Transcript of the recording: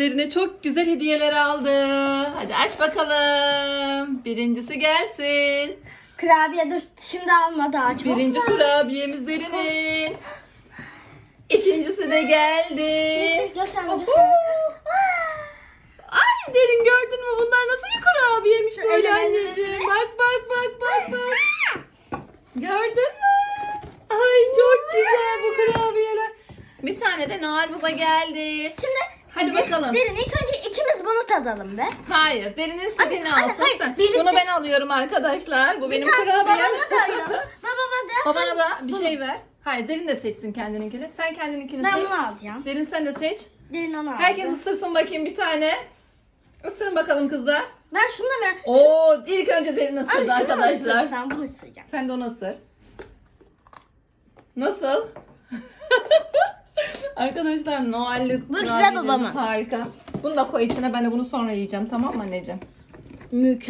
derine çok güzel hediyeler aldı. Hadi aç bakalım. Birincisi gelsin. Kurabiye dur şimdi alma daha çok. Birinci kurabiyemiz derinin. İkincisi de geldi. Gösterme gösterme. Ay derin gördün mü bunlar nasıl bir kurabiyemiş böyle anneciğim. Bak bak bak bak bak. Gördün mü? Ay çok güzel bu kurabiyeler. Bir tane de Noel Baba geldi. Şimdi Hadi bakalım. Derin ilk önce ikimiz bunu tadalım be. Hayır, derinin istediğini Anne, anne, alsın hayır, sen. birlikte- Bunu ben alıyorum arkadaşlar. Bu benim Bir tane kurabiyem. Babama da ayıralım. Babama da. Babana da bir şey ver. Hayır, derin de seçsin kendininkini. Sen kendininkini Ben seç. bunu alacağım. Derin sen de seç. Derin onu aldı. Herkes ısırsın bakayım bir tane. Isırın bakalım kızlar. Ben şunu da ver. Oo, ilk önce derin Anne ısırdı şunu arkadaşlar. ısırsan bunu ısıracağım. Sen de onu ısır. Nasıl? Arkadaşlar Noel'li Bu güzel kurabiyelerimiz babamın. Harika. Bunu da koy içine. Ben de bunu sonra yiyeceğim. Tamam mı anneciğim? Mükemmel.